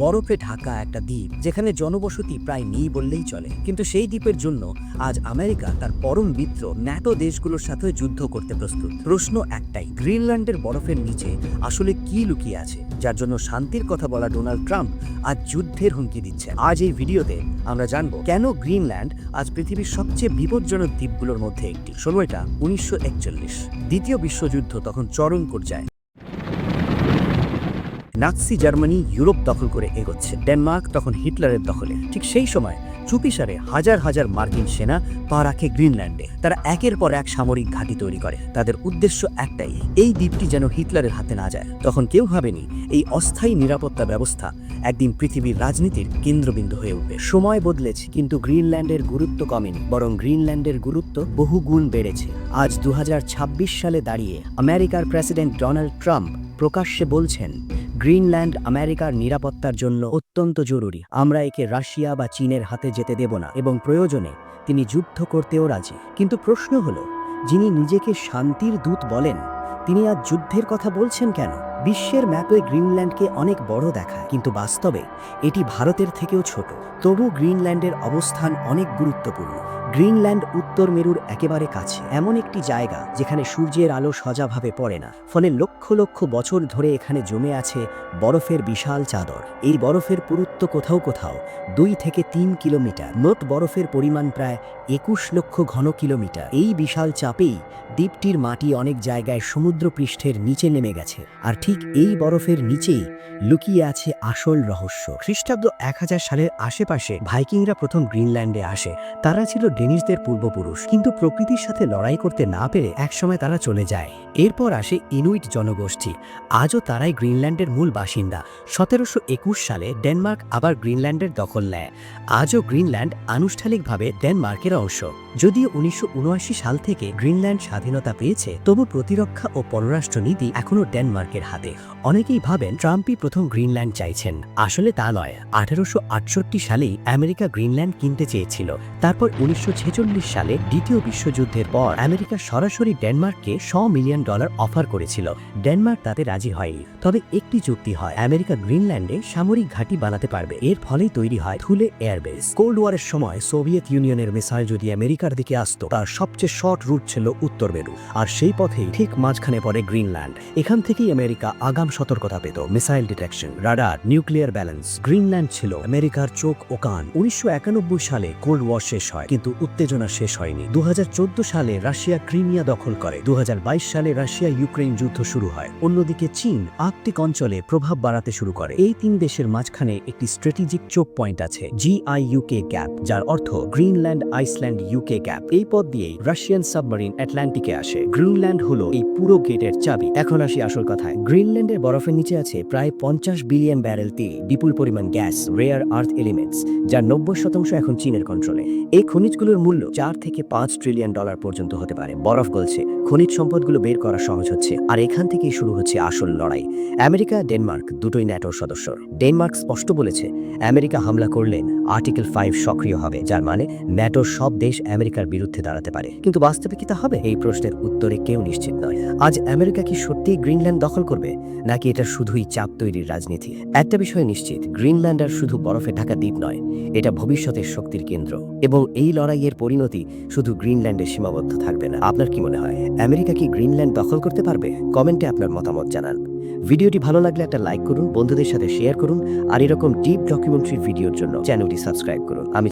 বরফে ঢাকা একটা দ্বীপ, যেখানে জনবসতি প্রায় নেই বললেই চলে। কিন্তু সেই দ্বীপের জন্য আজ আমেরিকা তার পরম মিত্র ন্যাটো দেশগুলোর সাথে যুদ্ধ করতে প্রস্তুত। প্রশ্ন একটাই, গ্রিনল্যান্ডের বরফের নিচে আসলে কি লুকিয়ে আছে? যার জন্য শান্তির কথা বলা ডোনাল্ড ট্রাম্প আজ যুদ্ধের হুমকি দিচ্ছে আজ এই ভিডিওতে আমরা জানব কেন গ্রিনল্যান্ড আজ পৃথিবীর সবচেয়ে বিপজ্জনক দ্বীপগুলোর মধ্যে একটি। সময়টা উনিশশো দ্বিতীয় বিশ্বযুদ্ধ তখন চরম পর্যায়ে। নাৎসি জার্মানি ইউরোপ দখল করে এগোচ্ছে। ডেনমার্ক তখন হিটলারের দখলে। ঠিক সেই সময় চুপিসারে হাজার হাজার মার্কিন সেনা পা রাখে গ্রিনল্যান্ডে। তারা একের পর এক সামরিক ঘাঁটি তৈরি করে। তাদের উদ্দেশ্য একটাই, এই দ্বীপটি যেন হিটলারের হাতে না যায়। তখন কেউ ভাবেনি, এই অস্থায়ী নিরাপত্তা ব্যবস্থা একদিন পৃথিবীর রাজনীতির কেন্দ্রবিন্দু হয়ে উঠবে। সময় বদলেছে, কিন্তু গ্রিনল্যান্ডের গুরুত্ব কমেনি, বরং গ্রিনল্যান্ডের গুরুত্ব বহু গুণ বেড়েছে। আজ দু হাজার ছাব্বিশ সালে দাঁড়িয়ে আমেরিকার প্রেসিডেন্ট ডোনাল্ড ট্রাম্প প্রকাশ্যে বলছেন গ্রিনল্যান্ড আমেরিকার নিরাপত্তার জন্য অত্যন্ত জরুরি। আমরা একে রাশিয়া বা চীনের হাতে যেতে দেব না এবং প্রয়োজনে তিনি যুদ্ধ করতেও রাজি। কিন্তু প্রশ্ন হলো, যিনি নিজেকে শান্তির দূত বলেন, তিনি আজ যুদ্ধের কথা বলছেন কেন? বিশ্বের ম্যাপে গ্রিনল্যান্ডকে অনেক বড় দেখায়, কিন্তু বাস্তবে এটি ভারতের থেকেও ছোট। তবু গ্রিনল্যান্ডের অবস্থান অনেক গুরুত্বপূর্ণ। গ্রিনল্যান্ড উত্তর মেরুর একেবারে কাছে, এমন একটি জায়গা যেখানে সূর্যের আলো সজাভাবে পড়ে না। ফলে লক্ষ লক্ষ বছর ধরে এখানে জমে আছে বরফের বিশাল চাদর। এই বরফের পুরুত্ব কোথাও কোথাও দুই থেকে তিন কিলোমিটার। মোট বরফের পরিমাণ প্রায় একুশ লক্ষ ঘন কিলোমিটার। এই বিশাল চাপেই দ্বীপটির মাটি অনেক জায়গায় সমুদ্র পৃষ্ঠের নিচে নেমে গেছে। আর ঠিক এই বরফের নিচেই লুকিয়ে আছে আসল রহস্য। খ্রিস্টাব্দ এক হাজার সালের আশেপাশে ভাইকিংরা প্রথম গ্রিনল্যান্ডে আসে। তারা ছিল ডেনিসদের পূর্বপুরুষ, কিন্তু প্রকৃতির সাথে লড়াই করতে না পেরে একসময় তারা চলে যায়। এরপর আসে ইনুইট জনগোষ্ঠী। আজও তারাই গ্রিনল্যান্ডের মূল বাসিন্দা। সতেরোশো একুশ সালে ডেনমার্ক আবার গ্রিনল্যান্ডের দখল নেয়। আজও গ্রিনল্যান্ড আনুষ্ঠানিকভাবে ডেনমার্কের অংশ। যদিও উনিশশো সাল থেকে গ্রিনল্যান্ড স্বাধীনতা পেয়েছে, তবু প্রতিরক্ষা ও পররাষ্ট্র নীতি এখনও ডেনমার্কের হাতে। অনেকেই ভাবেন ট্রাম্পই প্রথম গ্রিনল্যান্ড চাইছেন। আসলে তা নয়। আঠারোশো সালেই আমেরিকা গ্রিনল্যান্ড কিনতে চেয়েছিল। তারপর উনিশশো সালে দ্বিতীয় বিশ্বযুদ্ধের পর আমেরিকা সরাসরি ডেনমার্ককে শ মিলিয়ন ডলার অফার করেছিল। ডেনমার্ক তাতে রাজি হয়নি। তবে একটি চুক্তি হয়, আমেরিকা গ্রিনল্যান্ডে সামরিক ঘাঁটি বানাতে পারবে। এর ফলেই তৈরি হয় থুলে এয়ারবেস। কোল্ড ওয়ারের সময় সোভিয়েত ইউনিয়নের মিসাইল যদি আমেরিকার দিকে আসতো, তার সবচেয়ে শর্ট রুট ছিল উত্তর মেরু। আর সেই পথেই ঠিক মাঝখানে পড়ে গ্রিনল্যান্ড। এখান থেকেই আমেরিকা আগাম সতর্কতা পেত। Missile detection, radar, nuclear balance. Greenland ছিল আমেরিকার চোখ ও কান। উনিশশো একানব্বই সালে কোল্ড ওয়ার শেষ হয়। কিন্তু উত্তেজনা শেষ হয়নি। দু হাজার চোদ্দ সালে রাশিয়া ক্রিমিয়া দখল করে। দু সালে রাশিয়া ইউক্রেন যুদ্ধ শুরু হয়। অন্যদিকে চীন আর্কটিক অঞ্চলে প্রভাব বাড়াতে শুরু করে। এই তিন দেশের মাঝখানে একটি স্ট্র্যাটেজিক চোক পয়েন্ট আছে জিআইইউকে গ্যাপ, যার অর্থ গ্রিনল্যান্ড, আইসল্যান্ড ইউকে গ্যাপ। এই পথ দিয়ে রাশিয়ান সাবমারিন আটলান্টিকে আসে। গ্রিনল্যান্ড হলো এই পুরো গেটের চাবি। এখন আসি আসল কথায়। গ্রিনল্যান্ডের বরফের নিচে আছে প্রায় পঞ্চাশ বিলিয়ন ব্যারেল তেল, বিপুল পরিমাণ গ্যাস রেয়ার আর্থ এলিমেন্টস যার নব্বই শতাংশ এখন চীনের কন্ট্রোলে এই খনিজগুলোর মূল্য চার থেকে পাঁচ ট্রিলিয়ন ডলার পর্যন্ত হতে পারে। বরফ গলছে, খনিজ সম্পদগুলো বের করা সহজ হচ্ছে, আর এখান থেকেই শুরু হচ্ছে আসল লড়াই। আমেরিকা, ডেনমার্ক দুটোই ন্যাটোর সদস্য। ডেনমার্ক স্পষ্ট বলেছে, আমেরিকা হামলা করলে আর্টিকেল ফাইভ সক্রিয় হবে, যার মানে ন্যাটোর সব দেশ আমেরিকার বিরুদ্ধে দাঁড়াতে পারে। কিন্তু বাস্তবে কি তা হবে? এই প্রশ্নের উত্তরে কেউ নিশ্চিত নয়। আজ আমেরিকা কি সত্যিই গ্রিনল্যান্ড দখল করবে, নাকি এটা শুধুই চাপ তৈরির রাজনীতি? একটা বিষয় নিশ্চিত, গ্রিনল্যান্ড আর শুধু বরফে ঢাকা দ্বীপ নয়, এটা ভবিষ্যতের শক্তির কেন্দ্র। এবং এই লড়াইয়ের পরিণতি শুধু গ্রিনল্যান্ডে সীমাবদ্ধ থাকবে না। আপনার কি মনে হয়, আমেরিকা কি গ্রিনল্যান্ড দখল করতে পারবে? কমেন্টে আপনার মতামত জানান। ভিডিওটি ভালো লাগলে একটা লাইক করুন, বন্ধুদের সাথে শেয়ার করুন, আর এরকম ডিপ ডকুমেন্টারি ভিডিওর জন্য চ্যানেলটি সাবস্ক্রাইব করুন। আমি